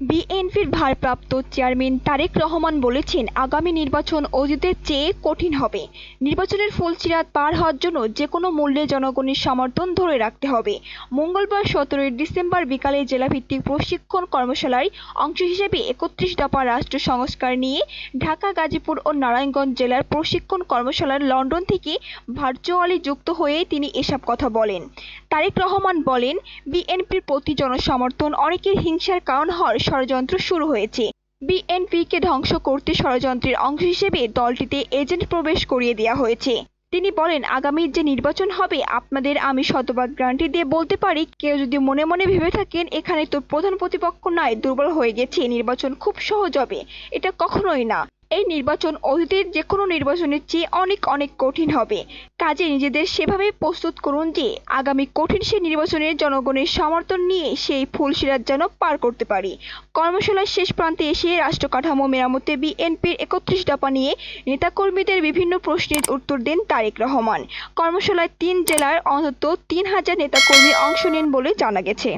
বিএনপির ভারপ্রাপ্ত চেয়ারম্যান তারেক রহমান বলেছেন, আগামী নির্বাচন অতীতের চেয়ে কঠিন হবে। নির্বাচনের ফুলসিরাত পার হওয়ার জন্য যে কোনো মূল্যে জনগণের সমর্থন ধরে রাখতে হবে। মঙ্গলবার সতেরোই ডিসেম্বর বিকালে জেলাভিত্তিক প্রশিক্ষণ কর্মশালার অংশ হিসেবে একত্রিশ দফা রাষ্ট্র সংস্কার নিয়ে ঢাকা, গাজীপুর ও নারায়ণগঞ্জ জেলার প্রশিক্ষণ কর্মশালার লন্ডন থেকে ভার্চুয়ালি যুক্ত হয়ে তিনি এসব কথা বলেন। তারেক রহমান বলেন, বিএনপির প্রতি জনসমর্থন অনেকের হিংসার কারণ হওয়ার ষড়যন্ত্র শুরু হয়েছে। বিএনপিকে ধ্বংস করতে ষড়যন্ত্রের অংশ হিসেবে দলটিতে এজেন্ট প্রবেশ করিয়ে দেওয়া হয়েছে। তিনি বলেন, আগামী যে নির্বাচন হবে, আপনাদের আমি শতভাগ গ্যারান্টি দিয়ে বলতে পারি, কেউ যদি মনে মনে ভেবে থাকেন, এখানে তো প্রধান প্রতিপক্ষ নয়, দুর্বল হয়ে গেছে, নির্বাচন খুব সহজ হবে, এটা কখনোই না। এই নির্বাচন অতীতের যে কোনো নির্বাচনের চেয়ে অনেক অনেক কঠিন হবে। কাজে নিজেদের সেভাবে প্রস্তুত করুন যে, আগামী কঠিন সেই নির্বাচনের জনগণের সমর্থন নিয়ে সেই ফুলসিরাত যেন পার করতে পারি। কর্মশালার শেষ প্রান্তে এসে রাষ্ট্র কাঠামো মেরামতে বিএনপির একত্রিশ দফা নিয়ে নেতাকর্মীদের বিভিন্ন প্রশ্নের উত্তর দেন তারেক রহমান। কর্মশালায় তিন জেলার অন্তত তিন হাজার নেতাকর্মী অংশ নেন বলে জানা গেছে।